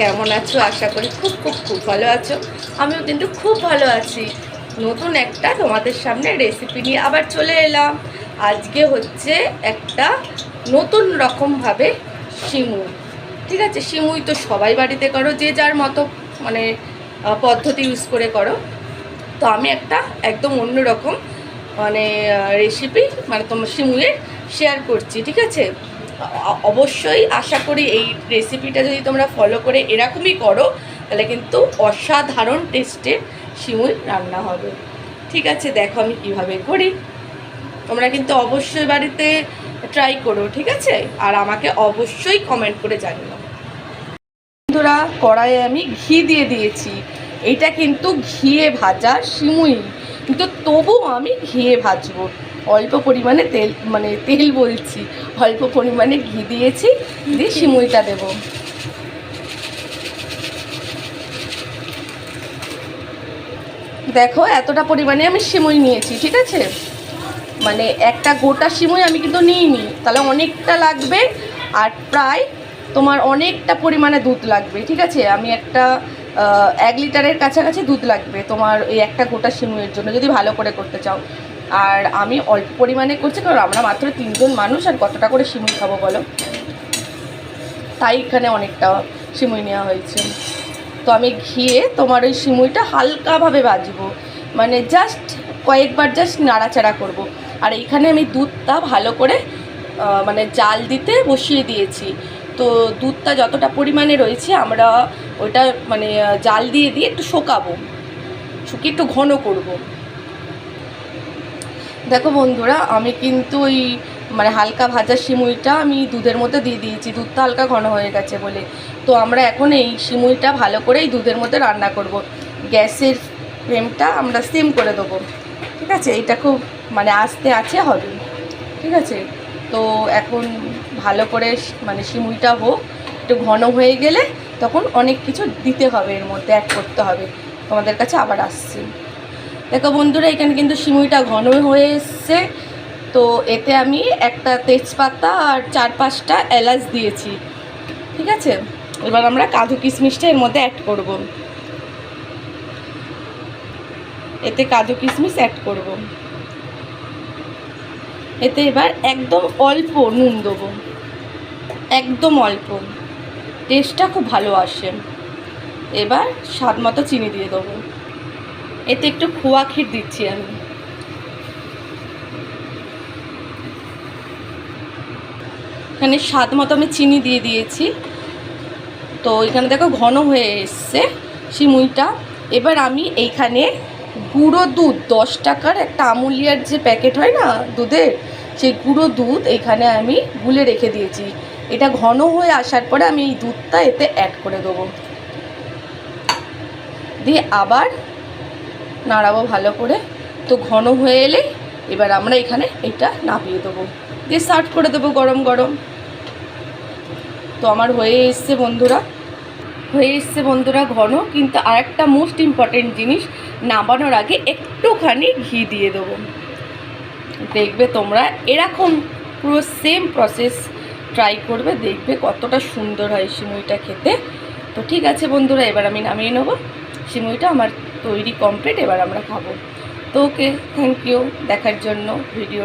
কেমন আছো? আশা করি খুব খুব খুব ভালো আছো। আমিও কিন্তু খুব ভালো আছি। নতুন একটা তোমাদের সামনে রেসিপি নিয়ে আবার চলে এলাম। আজকে হচ্ছে একটা নতুন রকমভাবে সিমুই ঠিক আছে? শিমুই তো সবাই বাড়িতে করো, যে যার মতো মানে পদ্ধতি ইউজ করে করো। তো আমি একটা একদম অন্য রকম মানে রেসিপি মানে তোমার সিমুইয়ের শেয়ার করছি, ঠিক আছে? অবশ্যই আশা করি এই রেসিপিটা যদি তোমরা ফলো করে এরকমই করো, তাহলে কিন্তু অসাধারণ টেস্টের শিমুই রান্না হবে। ঠিক আছে, দেখো আমি কীভাবে করি। তোমরা কিন্তু অবশ্যই বাড়িতে ট্রাই করো, ঠিক আছে? আর আমাকে অবশ্যই কমেন্ট করে জানিও। বন্ধুরা, কড়াইয়ে আমি ঘি দিয়ে দিয়েছি। এটা কিন্তু ঘিয়ে ভাজা শিমুই কিন্তু তবু আমি ঘিয়ে ভাজবো। অল্প পরিমাণে তেল মানে তেল বলছি, অল্প পরিমাণে ঘি দিয়েছি, দিয়ে সিমুইটা দেব। দেখো, এতটা পরিমাণে আমি সিমুই নিয়েছি, ঠিক আছে? মানে একটা গোটা সিমুই আমি কিন্তু নিইনি, তাহলে অনেকটা লাগবে, আর প্রায় তোমার অনেকটা পরিমাণে দুধ লাগবে, ঠিক আছে? আমি একটা এক লিটারের কাছাকাছি দুধ লাগবে তোমার এই একটা গোটা সিমুইয়ের জন্য, যদি ভালো করে করতে চাও। আর আমি অল্প পরিমাণে করছি, কারণ আমরা মাত্র তিনজন মানুষ, আর কতটা করে সিমুই খাব বলো? তাই এখানে অনেকটা সিমুই নেওয়া হয়েছে। তো আমি ঘিয়ে তোমার ওই সিমুইটা হালকাভাবে ভাজবো। মানে জাস্ট কয়েকবার জাস্ট নাড়াচাড়া করব। আর এইখানে আমি দুধটা ভালো করে মানে জাল দিতে বসিয়ে দিয়েছি। তো দুধটা যতটা পরিমাণে রয়েছে, আমরা ওটা মানে জাল দিয়ে দিয়ে একটু শোকাবো। শুকিয়ে একটু ঘন করব। দেখো বন্ধুরা, আমি কিন্তু ওই মানে হালকা ভাজা সিমুইটা আমি দুধের মধ্যে দিয়ে দিয়েছি। দুধটা হালকা ঘন হয়ে গেছে বলে। তো আমরা এখন এই সিমুইটা ভালো করে এই দুধের মধ্যে রান্না করব। গ্যাসের ফ্লেমটা আমরা সিম করে দেবো। ঠিক আছে? এটা খুব মানে আস্তে আছে, হবে। ঠিক আছে? তো এখন ভালো করে মানে সিমুইটা হোক। একটু ঘন হয়ে গেলে তখন অনেক কিছু দিতে হবে এর মধ্যে অ্যাড করতে হবে। তোমাদের কাছে আবার আসছি। দেখো বন্ধুরা, এখানে কিন্তু সিমুইটা ঘন হয়ে এসছে। তো এতে আমি একটা তেজপাতা আর চার পাঁচটা এলাচ দিয়েছি। ঠিক আছে? এবার আমরা কাজু কিশমিশটা এর মধ্যে অ্যাড করব। এতে কাজু কিশমিশ অ্যাড করব। এতে এবার একদম অল্প নুন দেবো। একদম অল্প। টেস্টটা খুব ভালো আসে। এবার স্বাদ মতো চিনি দিয়ে দেবো। এতে একটু খোয়া ক্ষীর দিচ্ছি আমি। এখানে স্বাদ মতো আমি চিনি দিয়ে দিয়েছি। তো এখানে দেখো ঘন হয়ে এসছে সিমুইটা এবার আমি এইখানে গুঁড়ো দুধ, দশ টাকার একটা আমুলিয়ার যে প্যাকেট হয় না দুধের, সেই গুঁড়ো দুধ এখানে আমি গুলে রেখে দিয়েছি। এটা ঘন হয়ে আসার পরে আমি এই দুধটা এতে অ্যাড করে দেবো। দিয়ে আবার নাড়াবো ভালো করে। তো ঘন হয়ে এলে এবার আমরা এখানে এটা নাপিয়ে দেবো। দিয়ে সার্ভ করে দেবো গরম গরম। তো আমার হয়ে এসছে বন্ধুরা। হয়ে এসছে বন্ধুরা ঘন। কিন্তু আরেকটা মোস্ট ইম্পর্টেন্ট জিনিস, নামানোর আগে একটুখানি ঘি দিয়ে দেবো। দেখবে তোমরা এরকম পুরো সেম প্রসেস ট্রাই করবে, দেখবে কতটা সুন্দর হয় সিমুইটা খেতে। তো ঠিক আছে বন্ধুরা, এবার আমি নামিয়ে নেব। সিমুইটা আমার তৈরি কমপ্লিট এবার আমরা খাব। তো ওকে থ্যাংক ইউ দেখার জন্য ভিডিও